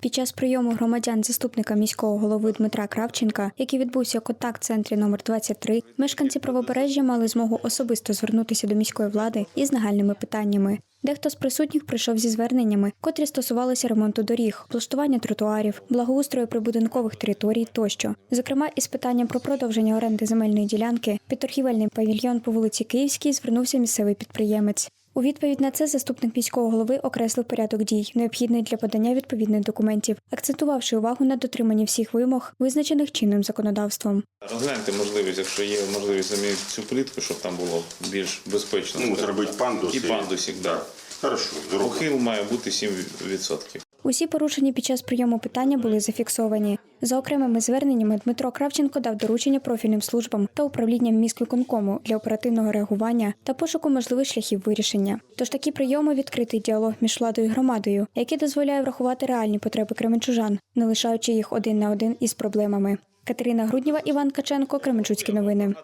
Під час прийому громадян заступника міського голови Дмитра Кравченка, який відбувся у контакт-центрі номер 23, мешканці правобережжя мали змогу особисто звернутися до міської влади із нагальними питаннями. Дехто з присутніх прийшов зі зверненнями, котрі стосувалися ремонту доріг, облаштування тротуарів, благоустрою прибудинкових територій тощо. Зокрема, із питанням про продовження оренди земельної ділянки під торгівельний павільйон по вулиці Київській звернувся місцевий підприємець. У відповідь на це заступник міського голови окреслив порядок дій, необхідний для подання відповідних документів, акцентувавши увагу на дотриманні всіх вимог, визначених чинним законодавством. Розгляньте можливість, якщо є можливість замінити цю плитку, щоб там було більш безпечно. Ну, зробити пандус. І пандусик, так. Хорошо. Ухил має бути 7%. Усі порушені під час прийому питання були зафіксовані. За окремими зверненнями Дмитро Кравченко дав доручення профільним службам та управлінням міськвиконкому для оперативного реагування та пошуку можливих шляхів вирішення. Тож такі прийоми відкритий діалог між владою і громадою, який дозволяє врахувати реальні потреби кременчужан, не лишаючи їх один на один із проблемами. Катерина Грудніва, Іван Каченко, Кременчуцькі новини.